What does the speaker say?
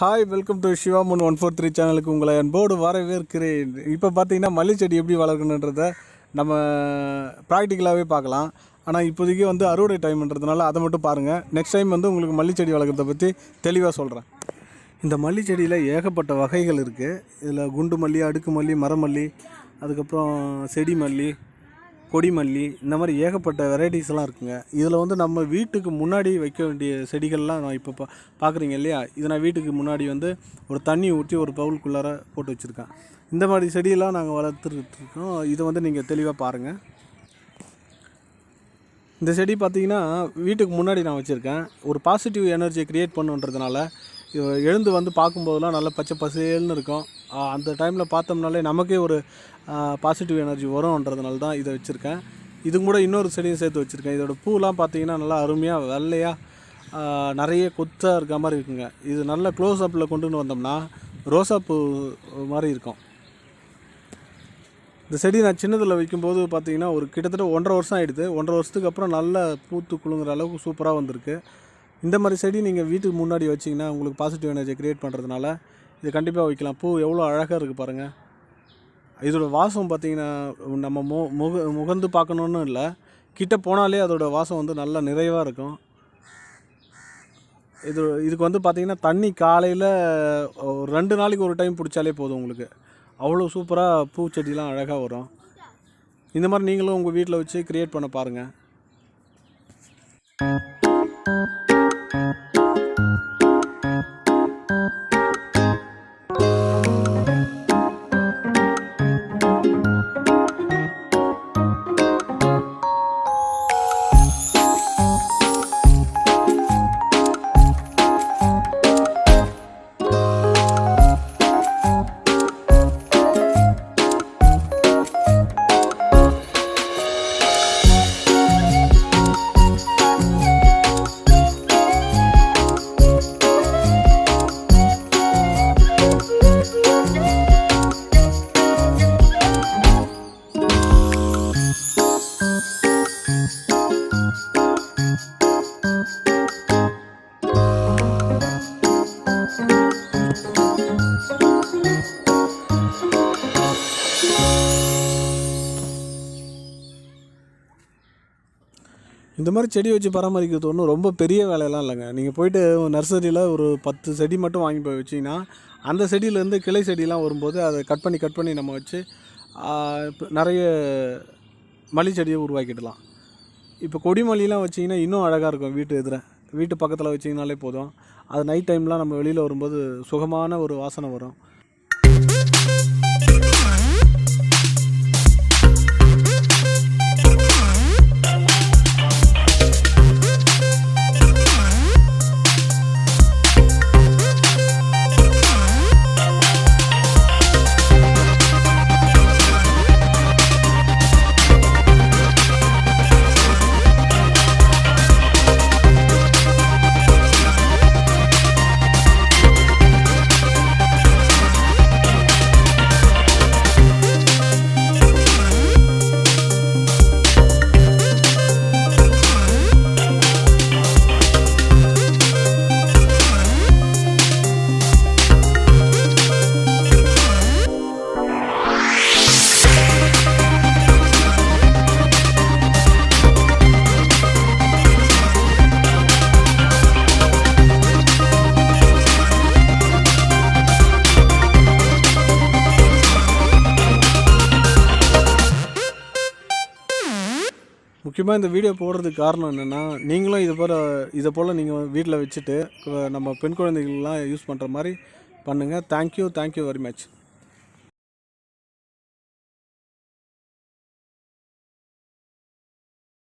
Hi welcome to Sivaman one four three சேனலுக்கு உங்களை அன்போடு வரவேற்கிறேன். இப்போ பார்த்தீங்கன்னா மல்லி செடி எப்படி வளர்க்கணுன்றத நம்ம ப்ராக்டிக்கலாகவே பார்க்கலாம். ஆனால் இப்போதைக்கு வந்து அறுவடை டைம்ன்றதுனால அதை மட்டும் பாருங்கள் நெக்ஸ்ட் டைம் வந்து உங்களுக்கு மல்லி செடி வளர்க்குறத பற்றி தெளிவாக சொல்கிறேன் இந்த மல்லி செடியில் ஏகப்பட்ட வகைகள் இருக்குது இதில் குண்டு மல்லி அடுக்கு மல்லி மரமல்லி அதுக்கப்புறம் செடி மல்லி கொடி மல்லி இந்த மாதிரி ஏகப்பட்ட வெரைட்டிஸ் எல்லாம் இருக்குங்க. இதில் வந்து நம்ம வீட்டுக்கு முன்னாடி வைக்க வேண்டிய செடிகள்லாம் நான் இப்போ பா பார்க்குறீங்க இல்லையா? இது நான் வீட்டுக்கு முன்னாடி வந்து ஒரு தண்ணி ஊற்றி ஒரு பவுலுக்குள்ளார போட்டு வச்சுருக்கேன். இந்த மாதிரி செடியெல்லாம் நாங்கள் வளர்த்துருக்கோம் இருக்கோம். இதை வந்து நீங்கள் தெளிவாக பாருங்கள் இந்த செடி பார்த்தீங்கன்னா வீட்டுக்கு முன்னாடி நான் வச்சுருக்கேன். ஒரு பாசிட்டிவ் எனர்ஜியை க்ரியேட் பண்ணுன்றதுனால எழுந்து வந்து பார்க்கும்போதெல்லாம் நல்லா பச்சை பசேல்னு இருக்கும். அந்த டைமில் பார்த்தோம்னாலே நமக்கே ஒரு பாசிட்டிவ் எனர்ஜி வரும்ன்றதுனால தான் இதை வச்சுருக்கேன். இது கூட இன்னொரு செடியும் சேர்த்து வச்சுருக்கேன். இதோட பூலாம் பார்த்தீங்கன்னா நல்லா அருமையாக வெள்ளையாக நிறைய கொத்தாக இருக்க மாதிரி இருக்குங்க. இது நல்ல க்ளோஸ் அப்பில் கொண்டுன்னு வந்தோம்னா ரோசா பூ மாதிரி இருக்கும். இந்த செடி நான் சின்னதில் வைக்கும்போது பார்த்தீங்கன்னா ஒரு கிட்டத்தட்ட ஒன்றரை வருஷம் ஆகிடுது ஒன்றரை வருஷத்துக்கு அப்புறம் நல்ல பூத்து குலுங்குற அளவுக்கு சூப்பராக வந்திருக்கு. இந்த மாதிரி செடி நீங்கள் வீட்டுக்கு முன்னாடி வச்சிங்கன்னா உங்களுக்கு பாசிட்டிவ் எனர்ஜி க்ரியேட் பண்ணுறதுனால இது கண்டிப்பாக வைக்கலாம். பூ எவ்வளோ அழகாக இருக்குது பாருங்கள் இதோட வாசம் பார்த்தீங்கன்னா நம்ம மு முக முகந்து பார்க்கணுன்னு இல்லை. கிட்ட போனாலே அதோட வாசம் வந்து நல்லா நிறைவாக இருக்கும். இது இதுக்கு வந்து பார்த்திங்கன்னா தண்ணி காலையில் ஒரு ரெண்டு நாளைக்கு ஒரு டைம் பிடிச்சாலே போதும் உங்களுக்கு. அவ்வளோ சூப்பராக பூச்செடிலாம் அழகாக வரும். இந்த மாதிரி நீங்களும் உங்கள் வீட்டில் வச்சு க்ரியேட் பண்ண பாருங்கள் இந்த மாதிரி செடி வச்சு பராமரிக்கிறது ஒன்றும் ரொம்ப பெரிய வேலையெல்லாம் இல்லைங்க. நீங்கள் போயிட்டு நர்சரியில் ஒரு பத்து செடி மட்டும் வாங்கி போய் வச்சிங்கன்னா அந்த செடியிலேருந்து கிளை செடியெலாம் வரும்போது அதை கட் பண்ணி கட் பண்ணி நம்ம வச்சு இப்போ நிறைய மல்லி செடியை உருவாக்கிடலாம். இப்போ கொடி மல்லிலாம் வச்சிங்கன்னா இன்னும் அழகாக இருக்கும் வீட்டு எதிர. வீட்டு பக்கத்தில் வச்சிங்கனாலே போதும். அது நைட் டைம்லாம் நம்ம வெளியில் வரும்போது சுகமான ஒரு வாசனை வரும். முக்கியமாக இந்த வீடியோ போடுறதுக்கு காரணம் என்னென்னா நீங்களும் இதை போல் இதை போல் நீங்கள் வீட்டில் வச்சுட்டு நம்ம பெண் குழந்தைகள்லாம் யூஸ் பண்ணுற மாதிரி பண்ணுங்கள் தேங்க்யூ தேங்க்யூ வெரி மச்